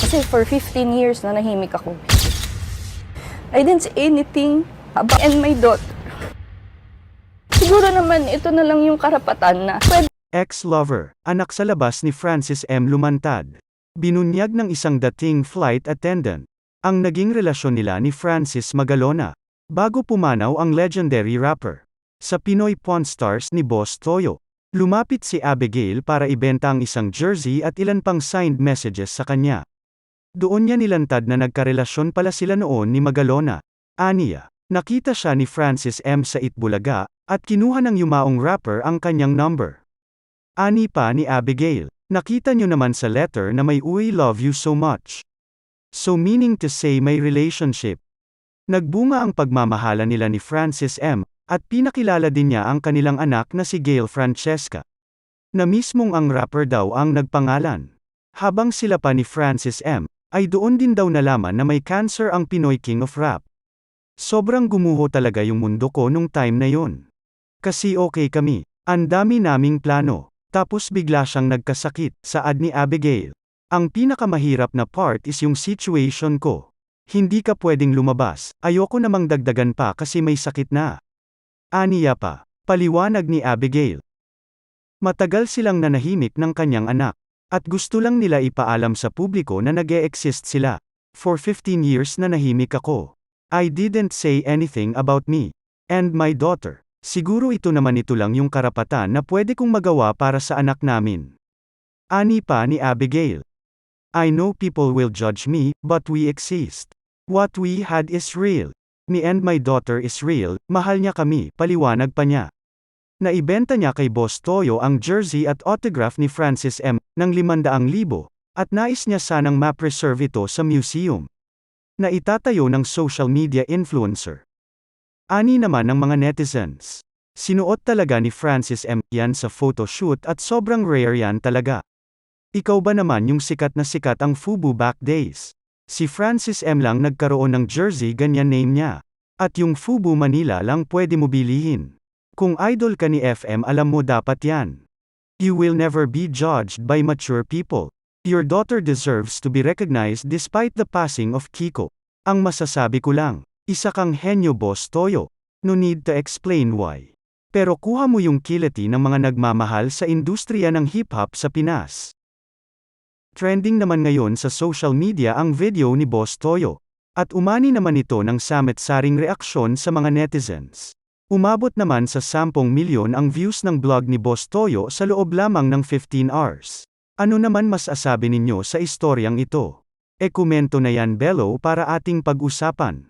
Kasi for 15 years na nahimik ako. I didn't say anything about and my daughter. Siguro naman ito na lang yung karapatan na pwede Ex-lover, anak sa labas ni Francis M. Lumantad. Binunyag ng isang dating flight attendant. Ang naging relasyon nila ni Francis Magalona. Bago pumanaw ang legendary rapper. Sa Pinoy Pawn Stars ni Boss Toyo. Lumapit si Abigail para ibenta ang isang jersey at ilan pang signed messages sa kanya. Doon niya nilantad na nagkarelasyon pala sila noon ni Magalona. Aniya, nakita siya ni Francis M. sa Itbulaga, at kinuha ng yumaong rapper ang kanyang number. Ani pa ni Abigail, nakita nyo naman sa letter na may we love you so much. So meaning to say may relationship. Nagbunga ang pagmamahala nila ni Francis M. At pinakilala din niya ang kanilang anak na si Gail Francesca. Na mismong ang rapper daw ang nagpangalan. Habang sila pa ni Francis M. ay doon din daw nalaman na may cancer ang Pinoy King of Rap. Sobrang gumuho talaga yung mundo ko nung time na yon. Kasi okay kami, ang dami naming plano, tapos bigla siyang nagkasakit, saad ni Abigail. Ang pinakamahirap na part is yung situation ko. Hindi ka pwedeng lumabas, ayoko namang dagdagan pa kasi may sakit na. Aniya pa, paliwanag ni Abigail. Matagal silang nanahimik ng kanyang anak, at gusto lang nila ipaalam sa publiko na nag exist sila. For 15 years na nahimik ako. I didn't say anything about me. And my daughter. Siguro ito naman ito lang yung karapatan na pwede kong magawa para sa anak namin. Ani pa ni Abigail. I know people will judge me, but we exist. What we had is real. Me and my daughter is real, mahal niya kami, paliwanag pa niya. Naibenta niya kay Boss Toyo ang jersey at autograph ni Francis M. ng 500,000, at nais niya sanang ma-preserve ito sa museum. Na itatayo ng social media influencer. Ani naman ng mga netizens. Sinuot talaga ni Francis M. yan sa photoshoot at sobrang rare yan talaga. Ikaw ba naman yung sikat na sikat ang FUBU back days? Si Francis M. lang nagkaroon ng jersey ganyan name niya. At yung FUBU Manila lang pwede mo bilihin. Kung idol ka ni FM alam mo dapat yan. You will never be judged by mature people. Your daughter deserves to be recognized despite the passing of Kiko. Ang masasabi ko lang, isa kang henyo boss Toyo. No need to explain why. Pero kuha mo yung kiliti ng mga nagmamahal sa industriya ng hip-hop sa Pinas. Trending naman ngayon sa social media ang video ni Boss Toyo. At umani naman ito ng samet-saring reaksyon sa mga netizens. Umabot naman sa 10 milyon ang views ng blog ni Boss Toyo sa loob lamang ng 15 hours. Ano naman mas asabi ninyo sa istoryang ito? E komento na yan below para ating pag-usapan.